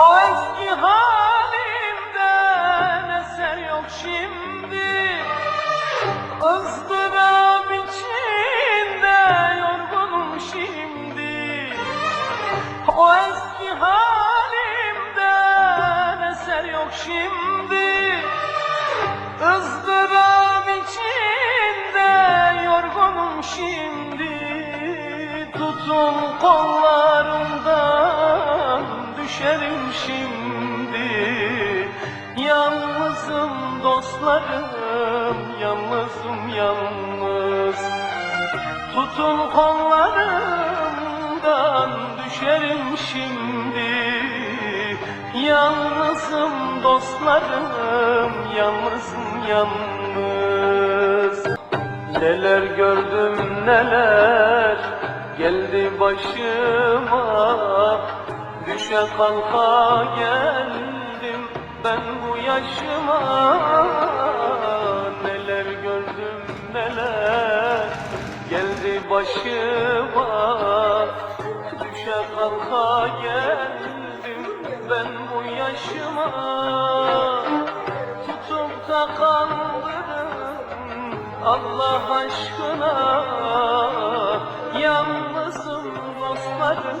O eski halimden eser yok şimdi. Izdırap içinde yorgunum şimdi. O eski halimden eser yok şimdi. Izdırap içinde yorgunum şimdi. Tutun kollarımdan düşerim şimdi. Yalnızım dostlarım, yalnızım yalnız. Tutun kollarımdan düşerim şimdi. Yalnızım dostlarım, yalnızım yalnız. Neler gördüm neler geldi başıma Düşe kalka geldim ben bu yaşıma. Neler gördüm neler geldi başıma. Düşe kalka geldim ben bu yaşıma. Tutup da kaldırın Allah aşkına. Yalnızım dostlarım